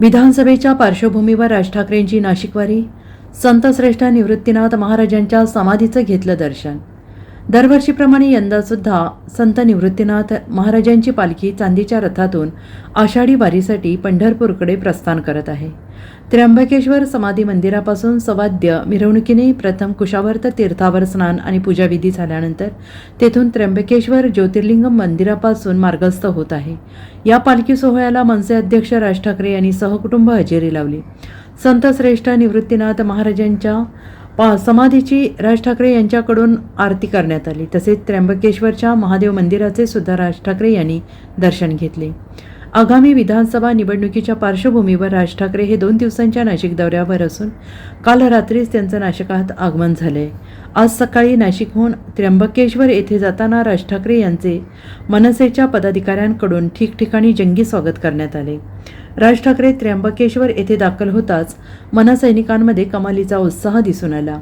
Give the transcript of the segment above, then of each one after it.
विधानसभेच्या पार्श्वभूमीवर राज ठाकरेंची नाशिकवारी संतश्रेष्ठ निवृत्तीनाथ महाराजांच्या समाधीचं घेतलं दर्शन. दरवर्षीप्रमाणे यंदासुद्धा संत निवृत्तीनाथ महाराजांची पालखी चांदीच्या रथातून आषाढी वारीसाठी पंढरपूरकडे प्रस्थान करत आहे. त्र्यंबकेश्वर समाधी मंदिरापासून सवाद्य मिरवणुकीने प्रथम कुशावर्त तीर्थावर स्नान आणि पूजाविधी झाल्यानंतर तेथून त्र्यंबकेश्वर ज्योतिर्लिंग मंदिरापासून मार्गस्थ होत आहे. या पालखी सोहळ्याला मनसे अध्यक्ष राज ठाकरे यांनी सहकुटुंब हजेरी लावली. संत श्रेष्ठ निवृत्तीनाथ महाराजांच्या पा समाधीची राज ठाकरे यांच्याकडून आरती करण्यात आली. तसेच त्र्यंबकेश्वरच्या महादेव मंदिराचे सुद्धा राज ठाकरे यांनी दर्शन घेतले. आगामी विधानसभा निवडणुकीच्या पार्श्वभूमीवर राज ठाकरे हे दोन दिवसांच्या नाशिक दौऱ्यावर असून काल रात्रीच त्यांचं नाशिकात आगमन झाले आज सकाळी नाशिकहून त्र्यंबकेश्वर येथे जाताना राज ठाकरे यांचे मनसेच्या पदाधिकाऱ्यांकडून ठिकठिकाणी जंगी स्वागत करण्यात आले. राज ठाकरे त्र्यंबकेश्वर येथे दाखल होताच मनसैनिकांमध्ये कमालीचा उत्साह दिसून आला.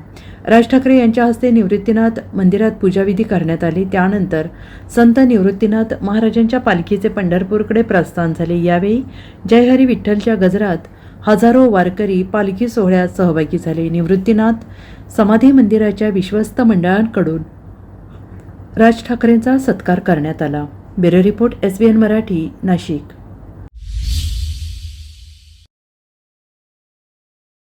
राज ठाकरे यांच्या हस्ते निवृत्तीनाथ मंदिरात पूजाविधी करण्यात आली. त्यानंतर संत निवृत्तीनाथ महाराजांच्या पालखीचे पंढरपूरकडे प्रस्थान झाले. यावेळी जय हरी विठ्ठलच्या गजरात हजारो वारकरी पालखी सोहळ्यात सहभागी झाले. निवृत्तीनाथ समाधी मंदिराच्या विश्वस्त मंडळांकडून राज ठाकरेंचा सत्कार करण्यात आला. Bureau report S B N Marathi Nashik.